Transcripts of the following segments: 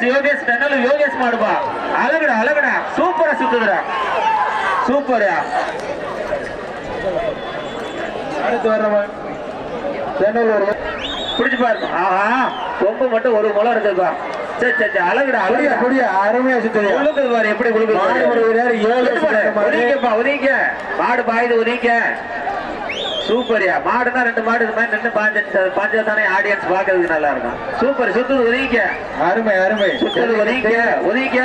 யோகேஷ் யோகேஷ் தென்னல் யோகேஷ் மாடுப்பா அழகுடா அழகுடா சூப்பரா சுத்துதுடா சூப்பரா அடுத்து வர்றவன் தென்னலூர் பிடிச்சு பாருங்க ஆஹா கொம்பு மட்டும் ஒரு முளம் இருக்குப்பா சரி சரி அழகுடா புடியா அழகுடா புடியா அருமையா சுத்துறியா உழுக்குது பாரு எப்படி உழுக்குது மாடு பாரு. ஒரு ஏழு பாரு, சுத்துற மாடு. பாயுது ஒதுங்க சூப்பர்யா மாடுனா ரெண்டு மாடு இது மாதிரி நின்று பாஞ்சு பாஞ்சா தானே ஆடியன்ஸ் பாக்குறதுக்கு நல்லா இருக்கும். சூப்பர். சுத்துது ஒதுங்க அருமை அருமை. சுத்துது ஒதுங்க ஒதுங்க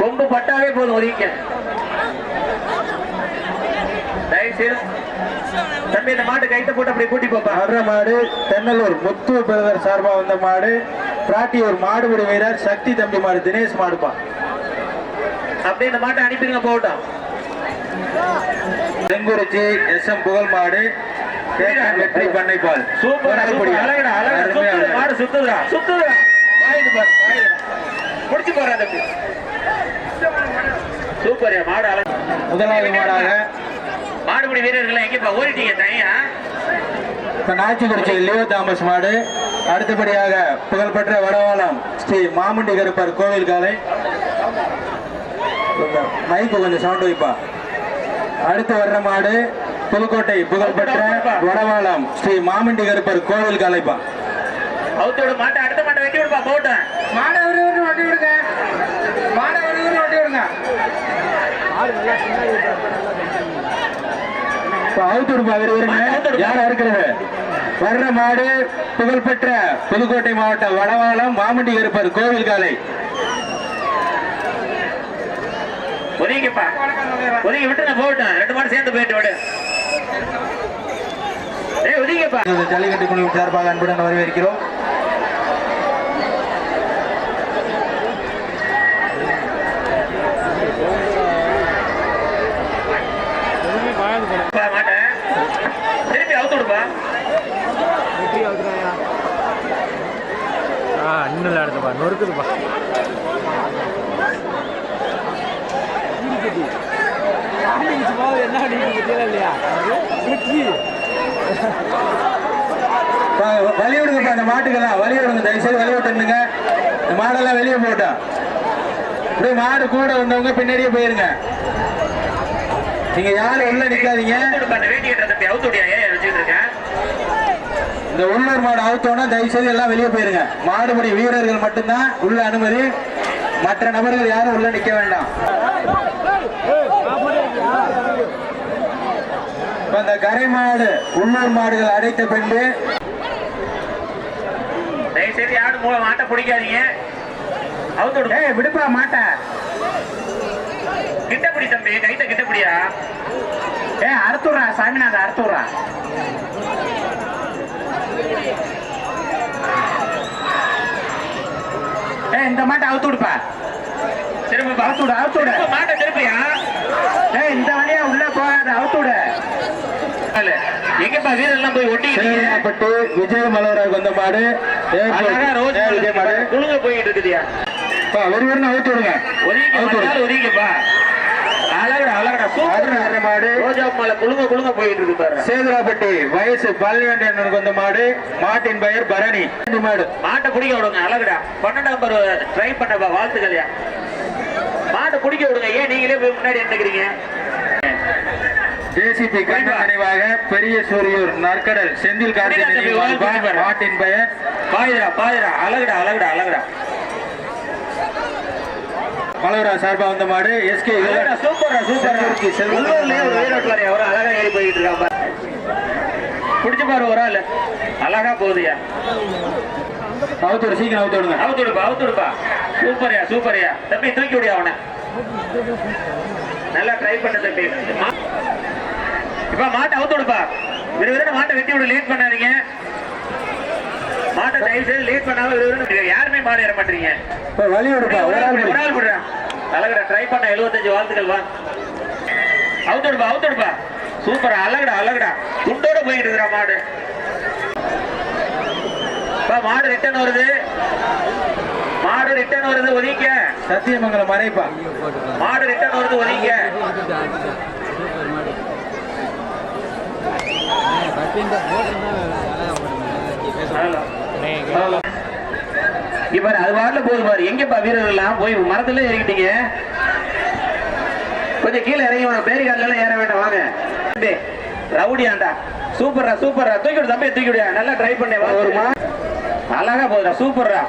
கொம்பு பட்டாவே போதும் ஒதுங்க தயவு செய்து தம்பி இந்த மாட்டு கைத்த போட்டு அப்படி கூட்டி போப்பா. வர்ற மாடு தென்னலூர். முத்து பிரதர் சார்பா வந்த மாடு. பிராட்டியூர் மாடுபிடி வீரர் சக்தி தம்பி மாடு தினேஷ் மாடுப்பா. அப்படியே இந்த மாட்டை அனுப்பிடுங்க போகட்டும். செங்குறிச்சி எஸ் எம் புகழ் மாடு வெற்றி பண்ணைப்பால். சூப்பர் சுத்துது. மாடு பாரு பாயுதுடா முடிச்சு போறா தம்பி சூப்பர்யா மாடு அழகு. முதலாவது மாடாக. மாடுபிடி வீரர்கள் எங்கப்பா ஓடிட்டீங்க தனியா இப்ப நாச்சிக்குறிச்சி லியோ தாமஸ் மாடு. அடுத்தபடியாக புகழ்பெற்ற வடவாளம் ஸ்ரீ மாமுண்டி கருப்பர் கோவில் காலை. மைக்கு கொஞ்சம் சவுண்ட் வைப்பா. அடுத்து வர்ற மாடு புதுக்கோட்டை புகழ்பெற்ற வடவாளம் ஸ்ரீ மாமுண்டி கருப்பர் கோவில் காலைப்பா. அவுத்தோட மாட்டை அடுத்த மாட்டை வெட்டி விடுப்பா போட்டேன் மாட ஒரு வண்டி விடுங்க. மாட ஒரு ஊர் வண்டி விடுங்க அவுத்து விடுப்பா விரும்புறீங்க யாரா இருக்கிறது வர்ற மாடு புகழ்பெற்ற புதுக்கோட்டை மாவட்டம் வடவாளம் மாமுண்டி கருப்பர் கோவில் காலை. ஒதுங்கிப்பா. ஒதுங்கி விட்டு நான் போட்டேன் ரெண்டு மாடு சேர்ந்து போயிட்டு விடு. ஏய் ஒதுங்கிப்பா. ஜல்லிக்கட்டு குழு சார்பாக அன்புடன் வரவேற்கிறோம். பா, மாட்டேன் திருப்பி அவுத்து விடுப்பா. இன்னும் விளையாடுதுப்பா. நொறுக்குதுப்பா. என்ன இல்லையா? பா- வழி விடுங்கப்பா இந்த மாட்டுக்கெல்லாம் வழி விடுங்க. தயவுசெய்து வழி விட்டுங்க இந்த மாடெல்லாம் வெளியே போட்டோம் அப்படியே மாடு கூட வந்தவங்க பின்னாடியே போயிருங்க. நீங்க யாரும் உள்ள நிக்காதீங்க. இந்த உள்ளூர் மாடு அவுத்தோன்னா தயவுசெய்து எல்லாம் வெளியே போயிருங்க. மாடுபடி வீரர்கள் மட்டும்தான் உள்ள அனுமதி. மற்ற நபர்கள் யாரும் உள்ள நிக்க வேண்டாம். இந்த கரை மாடு உள்ளூர் மாடுகள் அடைத்த பின்பு தயவு செய்து யாரும் மூலம் மாட்டை பிடிக்காதீங்க. அவுத்து ஏய் விடுப்பா மாட்டை. கிட்ட பிடி தம்பி கைத்த கிட்ட பிடியா ஏ அறுத்துடுறா சாமிநாத அறுத்துடுறா. ஏ இந்த மாட்டை அவுத்து விடுப்பா. திரும்ப அவுத்து விடு அவுத்து விடு. மாட்டை திருப்பியா? ஏ இந்த வழியா உள்ள போகாத அவுத்து விடு. அல்ல, எங்கப்பா வீரர்லாம் போய் ஒட்டிக்கிட்டீங்க சேவனாப்பட்டு விஜய் மலவராக வந்த மாடு விஜய் மாடு. குழுங்க போயிட்டு இருக்குதியா? ஒரு ஒரு அவுத்து விடுங்க. ஒதுங்கிப்பா அழகடா அழகடா. சூப்பர். மாடு. ரோஜா மேல குழுங்க குழுங்க போயிட்டு இருக்கு பாரு சேதுராப்பட்டி வயசு பழனியாண்டியனுக்கு வந்த மாடு. மாட்டின் பெயர் பரணி. மாடு. மாட்டை பிடிக்க விடுங்க அழகுடா. பன்னெண்டாம் நம்பர் ட்ரை பண்ணப்பா வாழ்த்துக்கள்யா மாட்டை பிடிக்க விடுங்க ஏன் நீங்களே போய் முன்னாடி நின்னுக்கிறீங்க? ஜேசிபி கண்ணன் நினைவாக பெரிய சூரியூர் நற்கடல் செந்தில் தம்பி, நினைவாக. மாட்டின் பெயர் பாயுதா பாயுதா அழகுடா அழகுடா அழகுடா. மலவரா சார்பா வந்த மாடு எஸ்கே அழகுடா சூப்பர்டா சூப்பர்டா செல்வத்துக்கு செல்வம். உள்ளூர்லயே ஒரு வீரர் பாரு எவ்வளவு அழகா ஏறி போயிட்டு இருக்கான் பாரு. பிடிச்சு பாரு ஒரு ஆளு. அழகா போகுதுயா அவுத்தோடு சீக்கிரம் அவுத்தோடுங்க. அவுத்து விடுப்பா அவுத்து விடுப்பா சூப்பர்யா சூப்பர்யா. தம்பி தூக்கி விடியா அவனை. நல்லா ட்ரை பண்ண தம்பி. இப்ப மாட்டை அவுத்து விடுப்பா. விறுவிறுன்னு மாட்டை வெட்டி விடு லேட் பண்ணாதீங்க. மாட்டை தயவு செய்து லேட் பண்ணாம விறுவிறுன்னு யாருமே மாடு ஏற மாட்டீங்க. இப்ப வழி விடுப்பா ஒரு விடுறேன் அழகடா ட்ரை பண்ண 75 வாழ்த்துக்கள் வா. அவுத்து விடுப்பா அவுத்து விடுப்பா. சூப்பர் அழகுடா அழகுடா. துண்டோட போயிட்டு இருக்கிறா மாடு. பா, மாடு ரிட்டர்ன் வருது. மாடு ரிட்டர்ன் வருது ஒதுங்க சத்தியமங்கலம் மறைப்பா. மாடு ரிட்டர்ன் வருது ஒதுங்க பாரு, அது வாரில் போகுது பாரு. எங்கப்பா வீரர்கள்லாம் போய் மரத்துல ஏறிக்கிட்டீங்க? கொஞ்சம் கீழே இறங்கி வாங்க. பேரிகார்ல எல்லாம் ஏற வேண்டாம் வாங்க. தம்பி, ரவுடியாண்டா சூப்பர்ரா சூப்பர்ரா. தூக்கி விடு தம்பி தூக்கி விடு நல்லா ட்ரை பண்ணேன் வா. ஒரு மா அழகா போகுதுடா சூப்பர்ரா.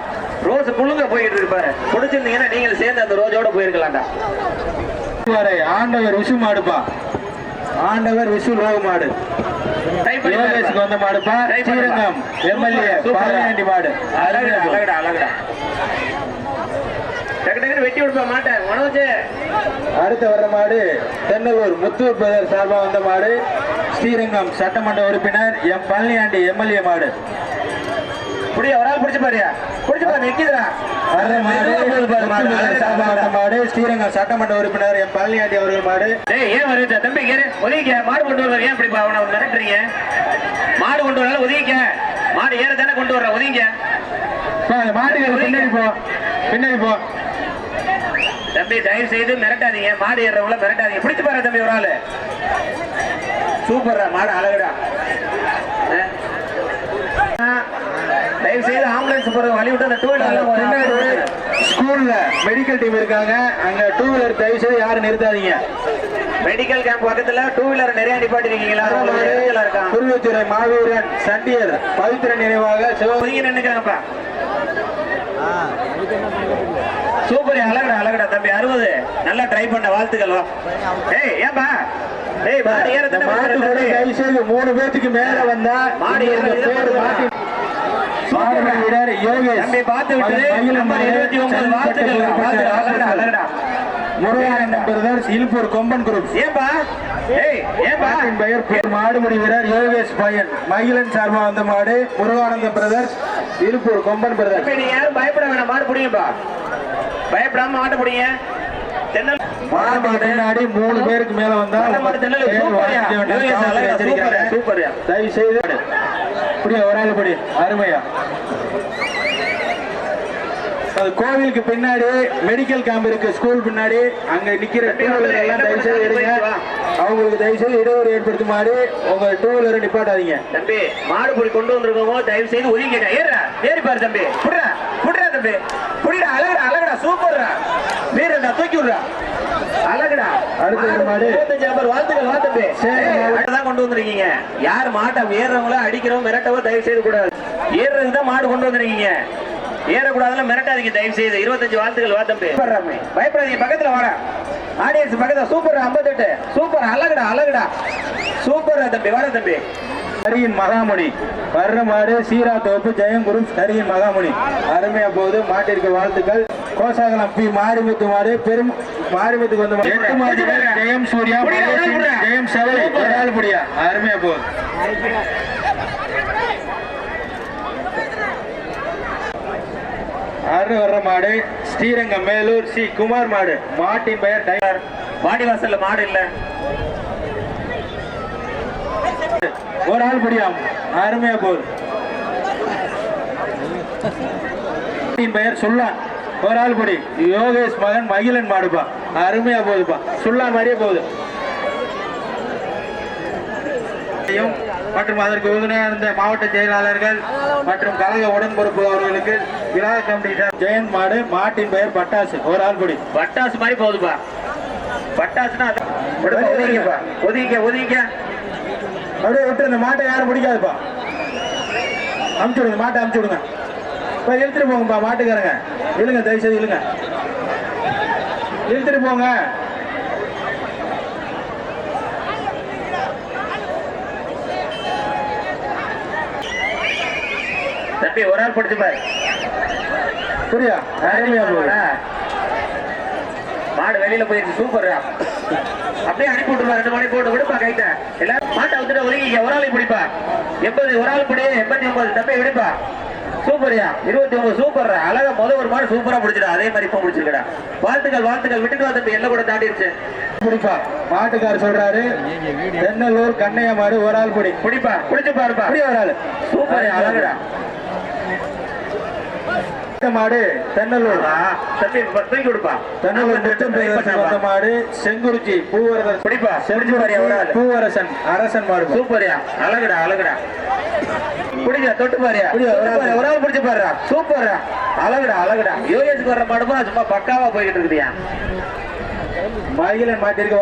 ரோஸ் புழுங்க போயிட்டு இருக்கு பாரு. பிடிச்சிருந்தீங்கன்னா நீங்கள் சேர்ந்து அந்த ரோஜோட போயிருக்கலாம்டா. வரை ஆண்டவர் விசு மாடுப்பா ஆண்டவர் விசு லோக மாடு. ட்ரை பண்ணி பாருப்பா. யோகேஷுக்கு வந்த மாடுப்பா. ஸ்ரீரங்கம் எம்எல்ஏ. பாலியாண்டி மாடு. அழகுடா அழகுடா அழகுடா வெட்டி விடுப்பா மாட்டேன் உணவுச்சு அடுத்து வர்ற மாடு தென்னலூர் முத்தூர் பிரதர் சார்பா வந்த மாடு. ஸ்ரீரங்கம் சட்டமன்ற உறுப்பினர் எம் பழனியாண்டி எம்எல்ஏ மாடு. புடியா ஒரு ஆள் பிடிச்சு பாருயா. பிடிச்சு பாரு நிக்குதுடா. வர்ற மாடு பாரு மாடு. ஸ்ரீரங்கம் சட்டமன்ற உறுப்பினர் எம் பழனியாண்டி அவர்கள் மாடு. ஏன் வருது? தம்பி கேரு ஒதுக்கிக்க மாடு கொண்டு வர ஏன் இப்படி அவனை மிரட்டுறீங்க? மாடு கொண்டு வரல ஒதுக்கிக்க மாடு ஏற தானே கொண்டு வர்ற? அந்த மாட்டுக்கு பின்னாடி போ. பின்னாடி போ. தம்பி தயவு செய்து மிரட்டாதீங்க. மாடு ஏறவங்கள மிரட்டாதீங்க. பிடிச்சு பாரு தம்பி ஒரு ஆளு. சூப்பர்ரா மாடு அழகுடா. தயவு செய்து ஆம்புலன்ஸ் போறது வழி விட்டு அந்த டூ வீலர் ஸ்கூல்ல மெடிக்கல் டீம் இருக்காங்க. அங்க டூ வீலர் தயவு செய்து யாரும் நிறுத்தாதீங்க. மெடிக்கல் கேம்ப் பக்கத்துல டூ வீலர் நிறைய நிப்பாட்டி இருக்கீங்களா உங்களுக்கு எரிச்சலா இருக்கான் குருவத்துறை மாவீரன் சண்டியர் பவித்திர நினைவாக சிவ ஒதுங்கி நின்னுக்காங்கப்பா சூப்பர் அழகடா அழகடா தம்பி. அறுபது. நல்லா ட்ரை பண்ண வாழ்த்துக்கள். ஏய் ஏன்பா? ஏய் மாடு ஏற இந்த மாட்டு கூட தயவு செய்து மூணு பேத்துக்கு மேல வந்தா மாடு ஏற இந்த இதை பேர் போடுறா. மாட்டி மாடு வீரர் யோகேஷ் தம்பி பார்த்து விட்டு. மகிழன் நம்பர் மாடு, இருபத்தி ஒன்பது சென்னை வாழ்த்துக்கள் வாழ்த்துக்கள் அழகடா அழகடா முருகன் பிரதர்ஸ் இல்பூர் கொம்பன் குரூப். ஏன்பா? ஏய் ஏன்பா? மாட்டின் பெயர் மாடுபடி வீரர் யோகேஷ் பையன். மகிழன் சார்பா வந்த மாடு முருகானந்த பிரதர்ஸ் இல்பூர் கொம்பன் பிரதர்ஸ் நீங்க யாரும் பயப்பட வேணாம். மாடு பிடிங்கப்பா. பயப்படாம மாட்டு பிடிங்க. தென்னல் மாடு மூணு பேருக்கு மேல வந்தா மாடு மாடு தென்னல் பேர் சூப்பர்யா. வாங்கிக்க வேண்டாம். யோகேஷ் காவல்துறை அழகடா சூப்பர்யா. எச்சரிக்கிறாங்க. சூப்பர்யா. தயவு செய்து இப்படியா ஒரு ஆள் படி. அருமையா. அது கோவிலுக்கு பின்னாடி மெடிக்கல் கேம்ப் இருக்கு ஸ்கூல் பின்னாடி. அங்க நிக்கிற டூ வீலர் எல்லாம் தயவு செய்து எடுங்க. அவங்களுக்கு தயவு செய்து இடையூறு ஏற்படுத்துமாறு உங்க டூ வீலரை நிப்பாட்டாதீங்க. தம்பி மாடு புடி கொண்டு வந்திருக்கோமோ தயவு செய்து ஒதுங்கிக்க ஏறா ஏறி பாரு தம்பி. புடுறா புடுறா தம்பி. புடிடா அழகுடா அழகுடா சூப்பர்ரா வீரடா தூக்கி விடுறா அடுத்த மாடு. வாழ்த்துக்கள் தான் கொண்டு வந்திருக்கீங்க. யார் மாட்டை ஏறுறவங்கள அடிக்கிறவங்க மிரட்டவோ தயவு செய்து கூடாது ஏறுறதுக்கு தான் மாடு கொண்டு வந்திருக்கீங்க. ஏறக்கூடாதுல மிரட்டாதீங்க தயவு செய்து. இருபத்தஞ்சு வாழ்த்துக்கள் வா தம்பி. பயப்படாம பயப்படாதீங்க பக்கத்துல வாடா. ஆடியன்ஸ் பக்கத்துல சூப்பர் ஐம்பத்தெட்டு. சூப்பர் அழகுடா அழகுடா. சூப்பர் தம்பி வாடா தம்பி. ஹரியின் மகாமுனி. வர்ற மாடு சீரா தோப்பு ஜெயம் குரூப் ஹரியின் மகாமுனி. அருமையா போகுது. மாட்டிற்கு வாழ்த்துக்கள். கோசாகலம் பி மாரிமுத்து மாடு பெரும் மாரிமுத்துக்கு வந்த எட்டு மாடு ஜெயம் சூர்யா. ஜெயம் ஆள் புடியா. அருமையா போகுது. அரு வர்ற மாடு ஸ்ரீரங்கம் மேலூர் சி. குமார் மாடு. மாட்டின் பெயர் டைலர். வாடி வாசல்ல மாடு இல்ல. ஒரு ஆள் புரியாம் அருமையா போகுது. பெயர் சுல்லான் ஒரு ஆள் படி யோகேஷ் மகன் மகிழன் மாடுப்பா. அருமையா போகுதுப்பா. சுல்லான் மாதிரியே போகுது. மற்றும் அதற்கு உறுதுணையாக இருந்த மாவட்ட செயலாளர்கள் மற்றும் கழக உடன்பொறுப்பு அவர்களுக்கு விழா கமிட்டி ஜெயந்த் மாடு மாட்டின் பெயர் பட்டாசு. ஒரு ஆள் படி பட்டாசு மாதிரி போகுதுப்பா. பட்டாசுனா ஒதுங்கிக்கப்பா ஒதுங்கிக்க ஒதுங்கிக்க அப்படியே விட்டு இந்த மாட்டை யாரும் பிடிக்காதுப்பா. அமுச்சு விடுங்க மாட்டை அமுச்சு விடுங்க. இழுத்துட்டு போங்கப்பா மாட்டுக்காரங்க. இழுங்க தயவு செய்து இழுங்க. இழுத்துட்டு போங்க. தம்பி ஒரு ஆள் படிச்சு பாரு. புரியா? மாடு வெளியில போயிடுச்சு சூப்பர்ரா. அப்படியே அனுப்பி விட்டுருப்பா ரெண்டு மணி போட்டு விடுப்பா கைட்ட. எல்லாரும் மாட்டை விட்டுட்டு ஒதுங்கிக்க ஒரு ஆள் பிடிப்பா. எண்பது ஒரு ஆள் பிடி எண்பத்தி ஒன்பது. தம்பி விடுப்பா. சூப்பர்யா. இருபத்தி ஒன்பது சூப்பர்ரா அழகா முத ஒரு மாடு சூப்பரா பிடிச்சிடா அதே மாதிரி இப்போ பிடிச்சிருக்கடா வாழ்த்துக்கள் வாழ்த்துக்கள். விட்டுட்டு தம்பி எல்லாம் கூட தாண்டிடுச்சு பிடிப்பா மாட்டுக்கார் சொல்றாரு தென்னலூர் கண்ணையா மாடு ஒரு ஆள் பிடி. பிடிப்பா பிடிச்சு பாருப்பா. அப்படி ஒரு ஆள். சூப்பர் அழகுடா. மாடு தென்னலூர். தம்பி கொடுப்பா. தென்னலூர் முத்தம் மாடு செங்குறிச்சி பூவரசன். பிடிப்பா ஆள். பூவரசன் அரசன் மாடு. சூப்பர்யா. அழகுடா அழகுடா. பிடிக்க தொட்டு புடியா, ஒரு ஆள். பிடிச்சு பாருடா. சூப்பர்ரா. அழகுடா அழகுடா. யோகேஷுக்கு வர்ற மாடுமா சும்மா பக்காவா போய்கிட்டு இருக்குதுயா. மகிழன் மாட்டிற்கு